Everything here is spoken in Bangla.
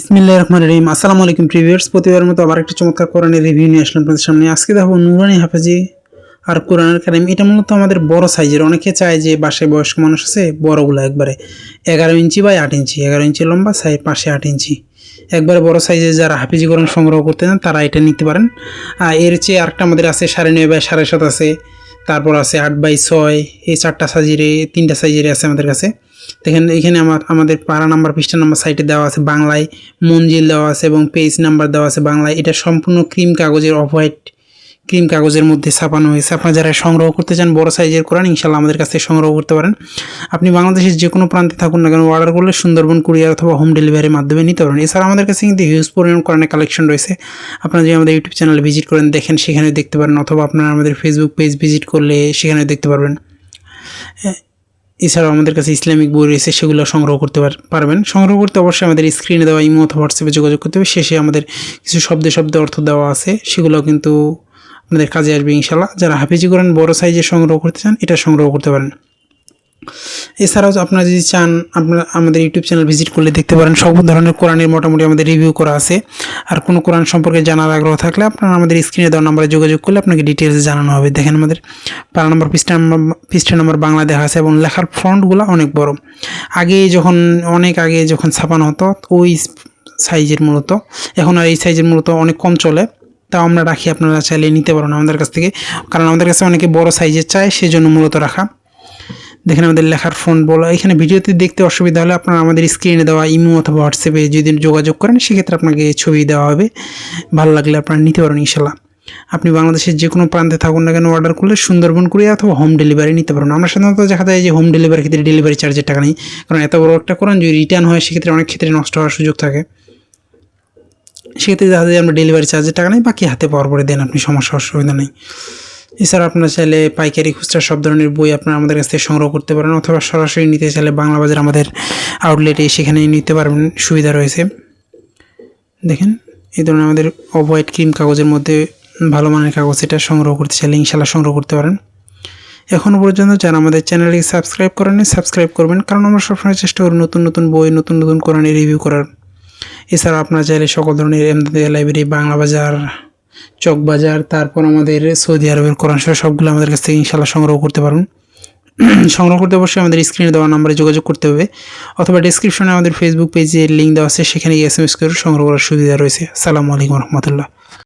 বিসমিল্লাহ রহমান রহিম। আসসালামু আলাইকুম প্রিভিয়ার্স, প্রতিবার মতো আবার একটা চমৎকার কোরআনের রিভিউ নিয়ে আসলাম আপনাদের সামনে। আজকে দেখো নুরানি হাফেজি আর কোরআনের কারিম। এটা মূলত আমাদের বড় সাইজের। অনেকে চায় যে বাসায় বয়স্ক মানুষ আছে, বড়গুলো একবারে এগারো ইঞ্চি বাই আট ইঞ্চি। এগারো ইঞ্চি লম্বা সাইড পাশে আট ইঞ্চি। একবারে বড় সাইজের যারা হাফিজি কোরআন সংগ্রহ করতে চান, তারা এটা নিতে পারেন। আর এর চেয়ে আরেকটা আমাদের আছে, সাড়ে নয় বাই সাড়ে সাত আছে। তারপর আছে আট বাই ছয়, এই চারটা সাইজের, তিনটা সাইজের আছে আমাদের কাছে। দেখেন এখানে আমার, আমাদের পাড়া নাম্বার, পৃষ্ঠা নাম্বার সাইটে দেওয়া আছে বাংলায়, মঞ্জিল দেওয়া আছে এবং পেজ নাম্বার দেওয়া আছে বাংলায়। এটা সম্পূর্ণ ক্রিম কাগজের অফ হোয়াইট ক্রিম কাগজের মধ্যে ছাপানো হয়েছে। আপনারা যারা সংগ্রহ করতে চান, বড় সাইজের কোরআন ইনশাল্লাহ আমাদের কাছ থেকে সংগ্রহ করতে পারেন। আপনি বাংলাদেশের যে কোনো প্রান্তে থাকুন না কেন অর্ডার করলে সুন্দরবন কুরিয়ার অথবা হোম ডেলিভারির মাধ্যমে নিতে পারেন। এছাড়া আমাদের কাছে কিন্তু হিউজ পরিমাণ কোরআনের কালেকশন রয়েছে। আপনারা যদি আমাদের ইউটিউব চ্যানেল ভিজিট করেন, দেখেন সেখানে দেখতে পারেন। অথবা আপনারা আমাদের ফেসবুক পেজ ভিজিট করলে সেখানে দেখতে পারবেন। এছাড়াও আমাদের কাছে ইসলামিক বই রয়েছে, সেগুলো সংগ্রহ করতে পার- পারবেন। সংগ্রহ করতে অবশ্যই আমাদের স্ক্রিনে দেওয়া ইমো অথবা হোয়াটসঅ্যাপে যোগাযোগ করতে হবে। শেষে আমাদের কিছু শব্দে শব্দে অর্থ দেওয়া আছে, সেগুলো কিন্তু আমাদের কাজে আসবে ইনশাল্লাহ যারা হাফিজি করেন বড় সাইজে সংগ্রহ করতে চান, এটা সংগ্রহ করতে পারেন। এছাড়াও আপনারা যদি চান, আপনারা আমাদের ইউটিউব চ্যানেল ভিজিট করলে দেখতে পারেন, সব ধরনের কোরআনের মোটামুটি আমাদের রিভিউ করা আছে। আর কোনো কোরআন সম্পর্কে জানার আগ্রহ থাকলে আপনারা আমাদের স্ক্রিনে দেওয়া নাম্বারে যোগাযোগ করলে আপনাকে ডিটেলস জানানো হবে। দেখেন আমাদের পারা নম্বর পৃষ্ঠা নাম্বার পৃষ্ঠা নম্বর বাংলা দেখা আছে এবং লেখার ফ্রন্টগুলো অনেক বড়। আগে যখন, অনেক আগে যখন ছাপানো হতো, ওই সাইজের মূলত। এখন আর এই সাইজের মূলত অনেক কম চলে। তাও আমরা রাখি, আপনারা চাইলে নিতে পারেন আমাদের কাছ থেকে। কারণ আমাদের কাছে অনেকে বড় সাইজের চায়, সেজন্য মূলত রাখা। দেখেন আমাদের লেখার ফোন বলা, এখানে ভিডিওতে দেখতে অসুবিধা হলে আপনারা আমাদের স্ক্রিনে দেওয়া ইমো অথবা হোয়াটসঅ্যাপে যদি যোগাযোগ করেন, সেক্ষেত্রে আপনাকে ছবি দেওয়া হবে। ভালো লাগলে আপনারা নিতে পারেন ইনশাল্লাহ আপনি বাংলাদেশের যে কোনো প্রান্তে থাকুন না কেন অর্ডার করলে সুন্দরবন করে অথবা হোম ডেলিভারি নিতে পারেন। আমরা সাধারণত দেখা যায় যে হোম ডেলিভারি ক্ষেত্রে ডেলিভারি চার্জের টাকা নেই। কারণ এত বড় একটা করেন, যদি রিটার্ন হয়, সেক্ষেত্রে অনেক ক্ষেত্রে নষ্ট হওয়ার সুযোগ থাকে। সেক্ষেত্রে দেখা যায় আমরা ডেলিভারি চার্জের টাকা নেই, বাকি হাতে পাওয়ার পরে দেন, আপনি সমস্যা, অসুবিধা নেই। এছাড়া আপনার চাইলে পাইকারি খুচরা সব ধরনের বই আপনারা আমাদের কাছ থেকে সংগ্রহ করতে পারেন অথবা সরাসরি নিতে চাইলে বাংলা বাজার আমাদের আউটলেটে সেখানে নিতে পারবেন, সুবিধা রয়েছে। দেখেন, এই ধরনের আমাদের হোয়াইট ক্রিম কাগজের মধ্যে ভালো মানের কাগজ এটা সংগ্রহ করতে চাইলে ইনশাল্লাহ সংগ্রহ করতে পারেন। এখনও পর্যন্ত যারা আমাদের চ্যানেলটি সাবস্ক্রাইব করেন সাবস্ক্রাইব করবেন, কারণ আমরা সবসময় চেষ্টা করি নতুন নতুন বই, নতুন নতুন কোরআনের রিভিউ করার। এছাড়া আপনারা চাইলে সকল ধরনের এমদাদিয়া লাইব্রেরি বাংলা বাজার চক বাজার, তারপর আমাদের সৌদি আরবের কোরআন শরীফ, সবগুলো আমাদের কাছ থেকে ইনশাল্লাহ সংগ্রহ করতে পারুন। সংগ্রহ করতে অবশ্যই আমাদের স্ক্রিনে দেওয়া নাম্বারে যোগাযোগ করতে হবে, অথবা ডিসক্রিপশনে আমাদের ফেসবুক পেজে লিঙ্ক দেওয়া আছে, সেখানে এস এম এস করে সংগ্রহ করার সুবিধা রয়েছে। সালামু আলাইকুম রহমতুল্লাহ।